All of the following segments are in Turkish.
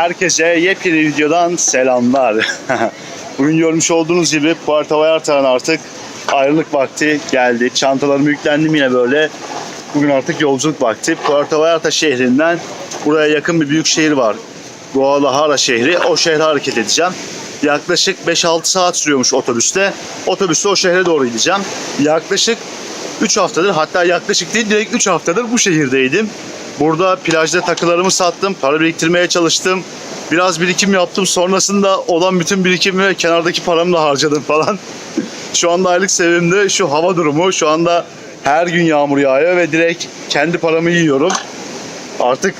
Herkese yepyeni videodan selamlar. Bugün görmüş olduğunuz gibi Puerto Vallarta'nın artık ayrılık vakti geldi. Çantalarımı yüklendim yine böyle. Bugün artık yolculuk vakti. Puerto Vallarta şehrinden buraya yakın bir büyük şehir var. Guadalajara şehri. O şehre hareket edeceğim. Yaklaşık 5-6 saat sürüyormuş otobüste. Otobüste o şehre doğru gideceğim. Yaklaşık 3 haftadır hatta yaklaşık değil direkt 3 haftadır bu şehirdeydim. Burada plajda takılarımı sattım, para biriktirmeye çalıştım. Biraz birikim yaptım. Sonrasında olan bütün birikimimi ve kenardaki paramı da harcadım falan. şu anda aylık sevimde şu hava durumu. Şu anda her gün yağmur yağıyor ve direkt kendi paramı yiyorum. Artık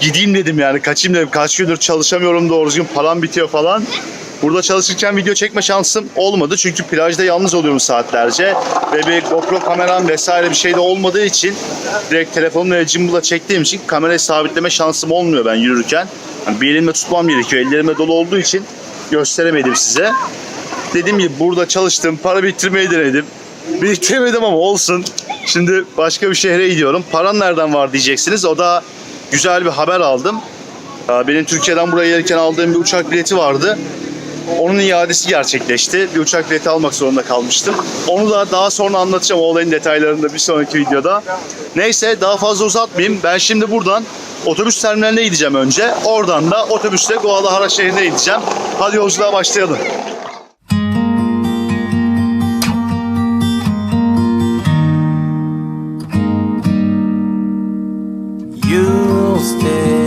gideyim dedim yani kaçayım dedim. Kaç gündür çalışamıyorum doğru düzgün param bitiyor falan. Burada çalışırken video çekme şansım olmadı. Çünkü plajda yalnız oluyorum saatlerce. Ve bir GoPro kameram vesaire bir şey de olmadığı için direkt telefonumla ve gimbal'la çektiğim için kamerayı sabitleme şansım olmuyor ben yürürken. Yani bir elimle tutmam gerekiyor. Ellerime dolu olduğu için gösteremedim size. Dediğim gibi burada çalıştım. Para biriktirmeyi denedim. Biriktiremedim ama olsun. Şimdi başka bir şehre gidiyorum. Paran nereden var diyeceksiniz. O da güzel bir haber aldım. Benim Türkiye'den buraya gelirken aldığım bir uçak bileti vardı. Onun iadesi gerçekleşti. Bir uçak bileti almak zorunda kalmıştım. Onu da daha sonra anlatacağım o olayın detaylarını da bir sonraki videoda. Neyse daha fazla uzatmayayım. Ben şimdi buradan otobüs terminaline gideceğim önce. Oradan da otobüsle Guadalajara şehrine gideceğim. Hadi yolculuğa başlayalım. You'll stay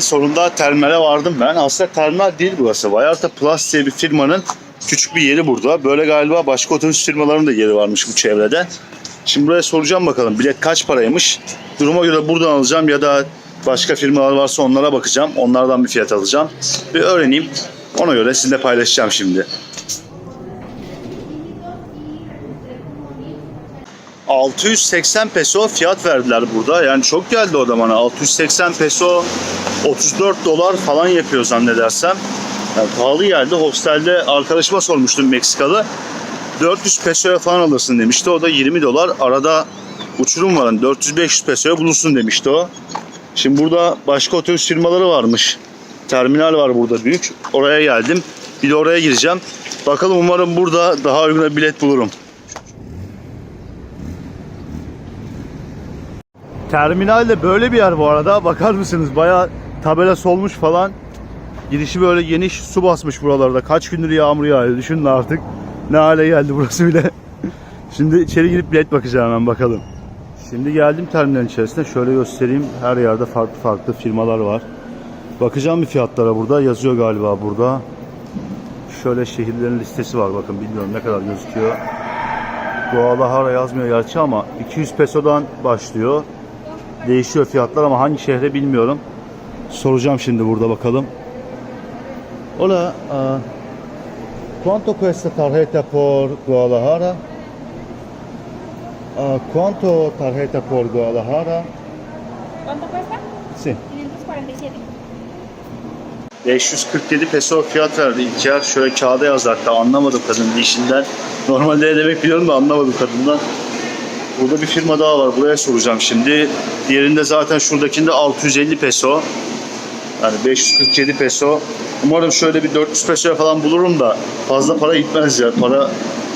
Sonunda terminale vardım ben. Aslında terminal değil burası. Vallarta Plus diye bir firmanın küçük bir yeri burada. Böyle galiba başka otobüs firmalarının da yeri varmış bu çevrede. Şimdi buraya soracağım bakalım bilet kaç paraymış. Duruma göre buradan alacağım ya da başka firmalar varsa onlara bakacağım. Onlardan bir fiyat alacağım. Bir öğreneyim. Ona göre sizinle paylaşacağım şimdi. 680 peso fiyat verdiler burada. Yani çok geldi o da bana. 680 peso 34 dolar falan yapıyor zannedersem. Yani pahalı geldi. Hostelde arkadaşıma sormuştum Meksikalı. 400 pesoya falan alırsın demişti. O da 20 dolar. Arada uçurum var. 400-500 pesoya bulursun demişti o. Şimdi burada başka otobüs firmaları varmış. Terminal var burada büyük. Oraya geldim. Bir de oraya gireceğim. Bakalım umarım burada daha uygun bilet bulurum. Terminal de böyle bir yer bu arada. Bakar mısınız? Bayağı tabela solmuş falan. Girişi böyle geniş. Su basmış buralarda. Kaç gündür yağmur yağıyor. Düşünün artık. Ne hale geldi burası bile. Şimdi içeri girip bilet bakacağım hemen bakalım. Şimdi geldim terminalin içerisine. Şöyle göstereyim. Her yerde farklı farklı firmalar var. Bakacağım bir fiyatlara burada. Yazıyor galiba burada. Şöyle şehirlerin listesi var. Bakın bilmiyorum ne kadar gözüküyor. Guadalajara yazmıyor gerçi ama 200 pesodan başlıyor. Değişiyor fiyatlar ama hangi şehre bilmiyorum. Soracağım şimdi burada bakalım. Hola, ah, ¿cuánto cuesta tarjeta por Guadalajara? Ah, ¿Cuánto tarjeta por Guadalajara? ¿Cuánto cuesta? Sí. 547. 547 peso fiyat verdi İlker. Şöyle kağıda yazdı hatta anlamadım kadının işinden. Normalde ne demek biliyorum da anlamadım kadından. Burada bir firma daha var. Buraya soracağım şimdi. Diğerinde zaten şuradakinde 650 peso. Yani 547 peso. Umarım şöyle bir 400 pesoya falan bulurum da fazla para gitmez ya. Para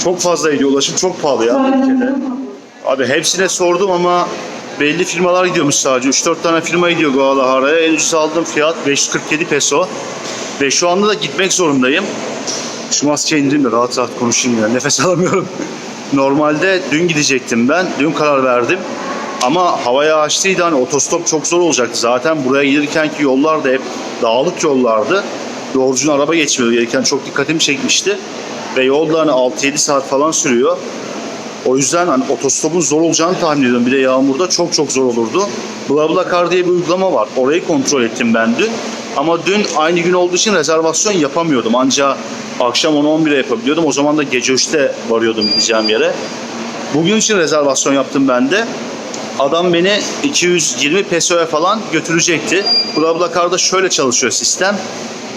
çok fazla ediyor. Ulaşım çok pahalı ya ülkede. Abi hepsine sordum ama belli firmalar gidiyormuş sadece. 3-4 tane firma gidiyor Guadalajara'ya. En ucuz aldığım fiyat 547 peso. Ve şu anda da gitmek zorundayım. Şu maskeyi indireyim de rahat rahat konuşayım ya. Nefes alamıyorum. Normalde dün gidecektim ben. Dün karar verdim. Ama havaya açtıydı hani otostop çok zor olacaktı. Zaten buraya gelirkenki yollar da hep dağlık yollardı. Doğrucun araba geçmiyordu. Gelirken çok dikkatimi çekmişti. Ve yolda hani 6-7 saat falan sürüyor. O yüzden hani otostopun zor olacağını tahmin ediyorum. Bir de yağmurda çok çok zor olurdu. BlaBlaCar diye bir uygulama var. Orayı kontrol ettim ben dün. Ama dün aynı gün olduğu için rezervasyon yapamıyordum. Ancak akşam 10-11'e yapabiliyordum. O zaman da gece 3'te varıyordum gideceğim yere. Bugün için rezervasyon yaptım ben de. Adam beni 220 pesoya falan götürecekti. BlaBlaCar'da şöyle çalışıyor sistem.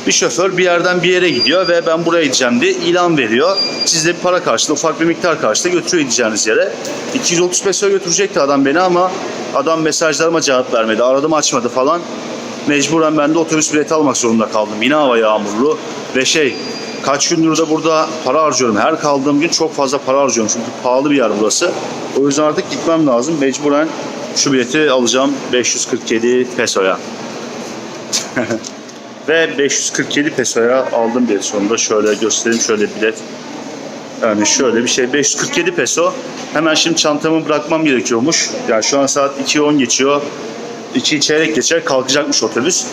Bir şoför bir yerden bir yere gidiyor ve ben buraya gideceğim diye ilan veriyor. Siz de bir para karşılığı, ufak bir miktar karşılığı götürüyor gideceğiniz yere. 230 pesoya götürecekti adam beni ama adam mesajlarıma cevap vermedi. Aradım açmadı falan. Mecburen ben de otobüs bileti almak zorunda kaldım. Yine hava yağmurlu ve şey kaç gündür de burada para harcıyorum. Her kaldığım gün çok fazla para harcıyorum. Çünkü pahalı bir yer burası. O yüzden artık gitmem lazım. Mecburen şu bileti alacağım 547 pesoya. Ve 547 pesoya aldım bilet sonunda. Şöyle göstereyim şöyle bilet. Yani şöyle bir şey 547 peso. Hemen şimdi çantamı bırakmam gerekiyormuş. Yani şu an saat 2.10 geçiyor. 2 çeyrek geçe kalkacakmış otobüs.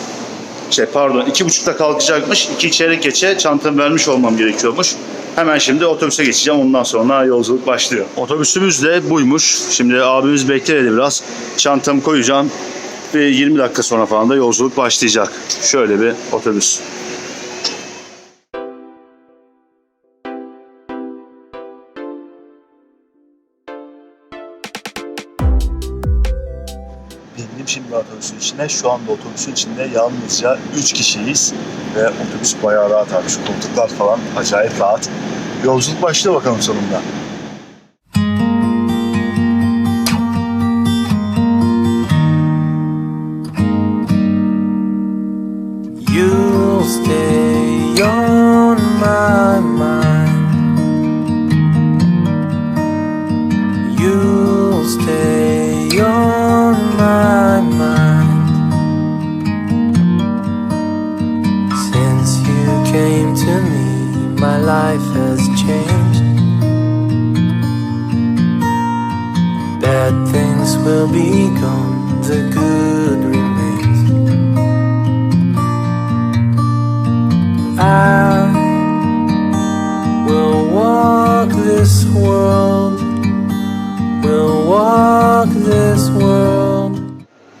Şey pardon iki buçukta kalkacakmış. 2 çeyrek geçe çantamı vermiş olmam gerekiyormuş. Hemen şimdi otobüse geçeceğim. Ondan sonra yolculuk başlıyor. Otobüsümüz de buymuş. Şimdi abimiz bekledi biraz. Çantamı koyacağım. Ve 20 dakika sonra falan da yolculuk başlayacak. Şöyle bir otobüs. Otobüsün içine. Şu anda otobüsün içinde yalnızca 3 kişiyiz. Ve otobüs bayağı rahat abi. Şu koltuklar falan acayip rahat. Yolculuk başlıyor bakalım sonunda. Has changed. Bad things will be gone, the good remains. I will walk this world, will walk this world.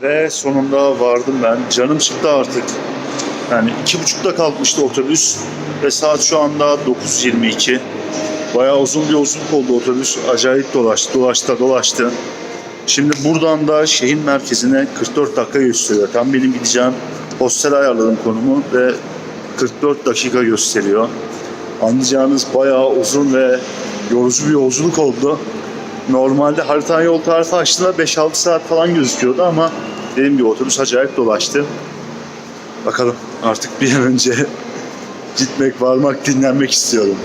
Ve sonunda vardım ben. Canım çıktı artık. Yani iki buçukta kalkmıştı otobüs. Ve saat şu anda 9.22. Bayağı uzun bir yolculuk oldu otobüs. Acayip dolaştı, dolaştı, dolaştı. Şimdi buradan da şehir merkezine 44 dakika gösteriyor. Tam benim gideceğim hostel ayarladım konumu ve 44 dakika gösteriyor. Anlayacağınız bayağı uzun ve yorucu bir yolculuk oldu. Normalde haritanın yol tarifi açtığında 5-6 saat falan gözüküyordu ama dediğim gibi otobüs acayip dolaştı. Bakalım artık bir an önce gitmek, varmak, dinlenmek istiyorum.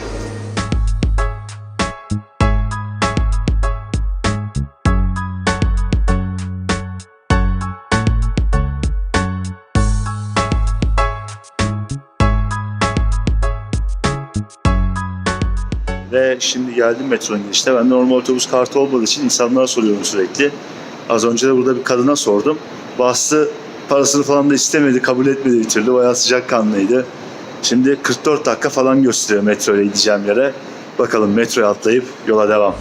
Ve şimdi geldim metronun girişte. Ben normal otobüs kartı olmadığı için insanlara soruyorum sürekli. Az önce de burada bir kadına sordum. Bastı parasını falan da istemedi, kabul etmedi bir türlü. Bayağı sıcakkanlıydı. Şimdi 44 dakika falan gösteriyor metro ile gideceğim yere. Bakalım metroya atlayıp yola devam.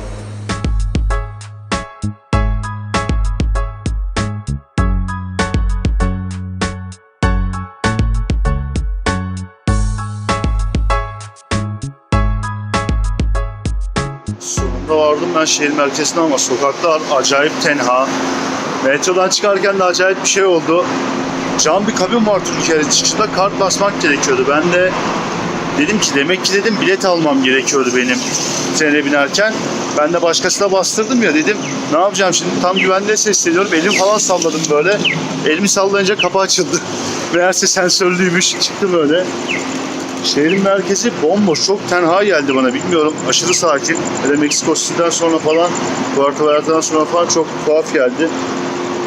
Sonunda vardım ben şehir merkezine ama sokaklar acayip tenha. Metrodan çıkarken de acayip bir şey oldu. Cam bir kabin var Türkiye'nin çıkışında kart basmak gerekiyordu. Ben de dedim ki demek ki dedim bilet almam gerekiyordu benim trene binerken. Ben de başkasına bastırdım ya dedim ne yapacağım şimdi tam güvende sesleniyorum. Elim falan salladım böyle. Elimi sallayınca kapı açıldı. Meğerse sensörlüymüş çıktı böyle. Şehrin merkezi bomboş, çok tenha geldi bana bilmiyorum. Aşırı sakin. Hele Meksiko City'den sonra falan, Puerto Vallarta'dan sonra falan çok tuhaf geldi.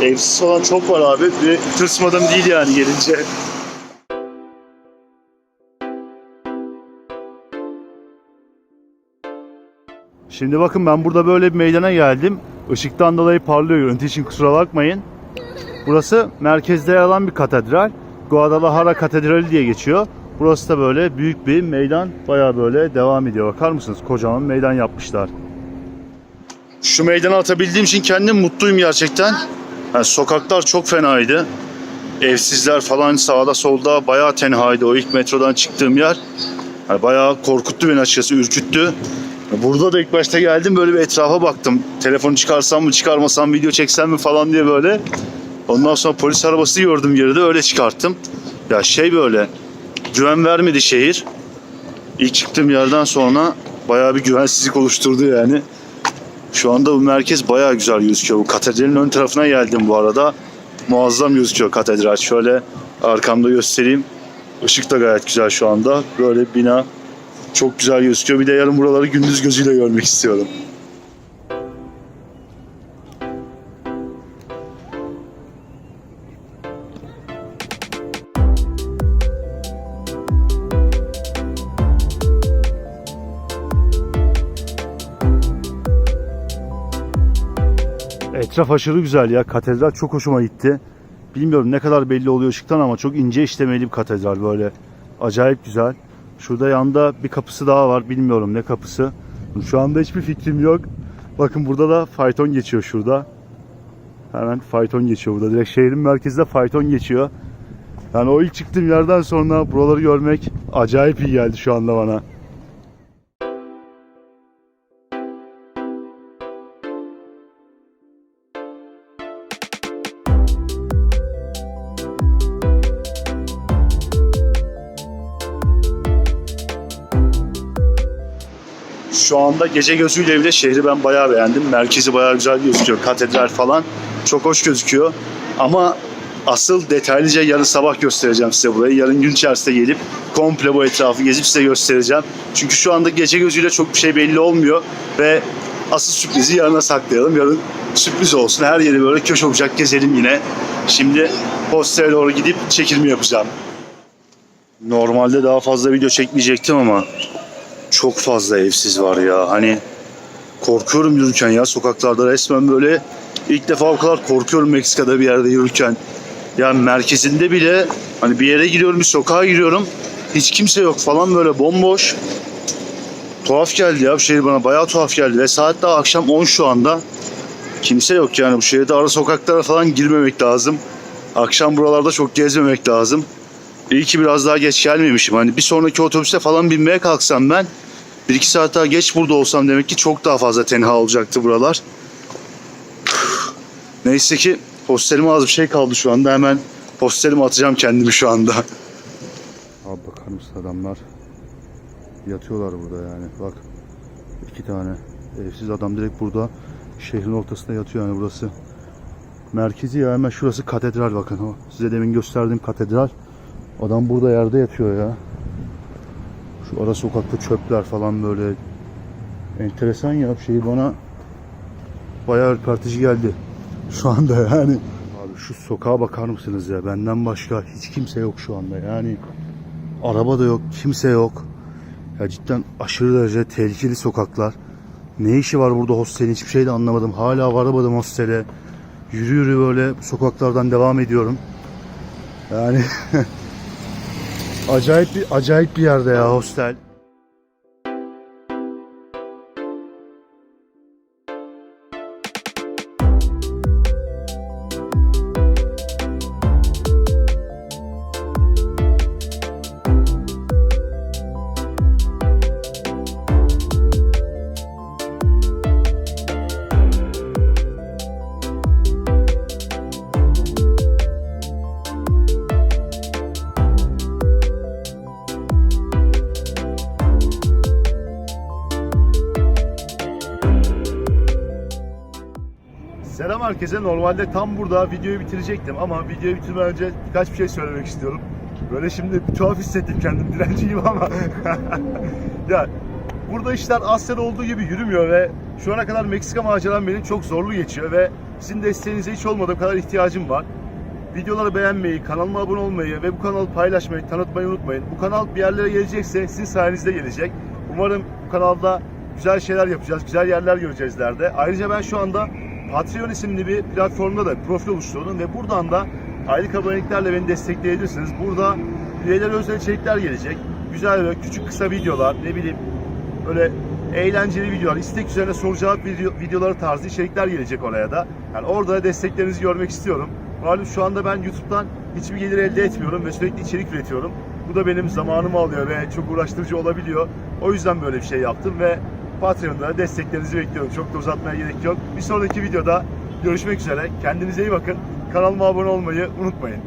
Evsiz falan çok var abi ve tırsmadım değil yani gelince. Şimdi bakın ben burada böyle bir meydana geldim. Işıktan dolayı parlıyor görüntü için kusura bakmayın. Burası merkezde yer alan bir katedral. Guadalajara Katedrali diye geçiyor. Burası da böyle büyük bir meydan. Bayağı böyle devam ediyor. Bakar mısınız? Kocaman meydan yapmışlar. Şu meydana atabildiğim için kendim mutluyum gerçekten. Yani sokaklar çok fenaydı. Evsizler falan sağda solda bayağı tenhaydı o ilk metrodan çıktığım yer. Yani bayağı korkuttu beni açıkçası, ürküttü. Burada da ilk başta geldim böyle bir etrafa baktım. Telefonu çıkarsam mı çıkarmasam video çeksem mi falan diye böyle. Ondan sonra polis arabası gördüm geride öyle çıkarttım. Ya şey böyle güven vermedi şehir. İlk çıktığım yerden sonra bayağı bir güvensizlik oluşturdu yani. Şu anda bu merkez bayağı güzel gözüküyor. Bu katedralin ön tarafına geldim bu arada. Muazzam gözüküyor katedral. Şöyle arkamda göstereyim. Işık da gayet güzel şu anda. Böyle bina çok güzel gözüküyor. Bir de yarın buraları gündüz gözüyle görmek istiyorum. Etraf aşırı güzel ya. Katedral çok hoşuma gitti. Bilmiyorum ne kadar belli oluyor ışıktan ama çok ince işlemeli bir katedral böyle. Acayip güzel. Şurada yanda bir kapısı daha var. Bilmiyorum ne kapısı. Şu anda hiçbir fikrim yok. Bakın burada da fayton geçiyor şurada. Hemen fayton geçiyor burada. Direkt şehrin merkezinde fayton geçiyor. Yani o ilk çıktığım yerden sonra buraları görmek acayip iyi geldi şu anda bana. Şu anda gece gözüyle bile şehri ben bayağı beğendim. Merkezi bayağı güzel gözüküyor. Katedral falan çok hoş gözüküyor. Ama asıl detaylıca yarın sabah göstereceğim size burayı. Yarın gün içerisinde gelip komple bu etrafı gezip size göstereceğim. Çünkü şu anda gece gözüyle çok bir şey belli olmuyor ve asıl sürprizi yarına saklayalım. Yarın sürpriz olsun. Her yeri böyle köşe bucak gezelim yine. Şimdi hostele doğru gidip çekilme yapacağım. Normalde daha fazla video çekmeyecektim ama çok fazla evsiz var ya. Hani korkuyorum yürürken ya sokaklarda resmen böyle ilk defa o kadar korkuyorum Meksika'da bir yerde yürürken. Yani merkezinde bile hani bir yere giriyorum bir sokağa giriyorum hiç kimse yok falan böyle bomboş. Tuhaf geldi ya bu şehir bana bayağı tuhaf geldi ve saat daha akşam 10 şu anda. Kimse yok yani bu şehirde ara sokaklara falan girmemek lazım. Akşam buralarda çok gezmemek lazım. İyi ki biraz daha geç gelmemişim. Hani bir sonraki otobüste falan binmeye kalksam ben bir iki saat daha geç burada olsam demek ki çok daha fazla tenha olacaktı buralar. Neyse ki postelime az bir şey kaldı şu anda. Hemen postelime atacağım kendimi şu anda. Abi bakar mısın adamlar? Yatıyorlar burada yani. Bak iki tane evsiz adam direkt burada şehrin ortasında yatıyor yani burası. Merkezi ya hemen şurası katedral bakın. Size demin gösterdiğim katedral. Adam burada yerde yatıyor ya. Şu ara sokakta çöpler falan böyle. Enteresan ya bir şey bana bayağı ürpertici geldi. Şu anda yani. Abi şu sokağa bakar mısınız ya? Benden başka hiç kimse yok şu anda. Yani araba da yok, kimse yok. Ya cidden aşırı derece tehlikeli sokaklar. Ne işi var burada hostelin hiçbir şey de anlamadım. Hala varamadım hostele. Yürü yürü böyle sokaklardan devam ediyorum. Yani Acayip bir acayip bir yerde ya hostel. Selam herkese. Normalde tam burada videoyu bitirecektim ama videoyu bitirmeden önce birkaç bir şey söylemek istiyorum. Böyle şimdi tuhaf hissettim kendim direnci gibi ama. ya burada işler Asya'da olduğu gibi yürümüyor ve şu ana kadar Meksika maceram benim çok zorlu geçiyor ve sizin desteğinize hiç olmadığım kadar ihtiyacım var. Videoları beğenmeyi, kanalıma abone olmayı ve bu kanalı paylaşmayı, tanıtmayı unutmayın. Bu kanal bir yerlere gelecekse sizin sayenizde gelecek. Umarım bu kanalda güzel şeyler yapacağız, güzel yerler göreceğiz ileride. Ayrıca ben şu anda Patreon isimli bir platformda da profil oluşturdum ve buradan da aylık aboneliklerle beni destekleyebilirsiniz. Burada üyeler özel içerikler gelecek. Güzel ve küçük kısa videolar, ne bileyim böyle eğlenceli videolar, istek üzerine soru cevap video, videoları tarzı içerikler gelecek oraya da. Yani orada da desteklerinizi görmek istiyorum. Malum şu anda ben YouTube'dan hiçbir gelir elde etmiyorum ve sürekli içerik üretiyorum. Bu da benim zamanımı alıyor ve çok uğraştırıcı olabiliyor. O yüzden böyle bir şey yaptım ve Patreon'da desteklerinizi bekliyorum. Çok da uzatmaya gerek yok. Bir sonraki videoda görüşmek üzere. Kendinize iyi bakın. Kanalıma abone olmayı unutmayın.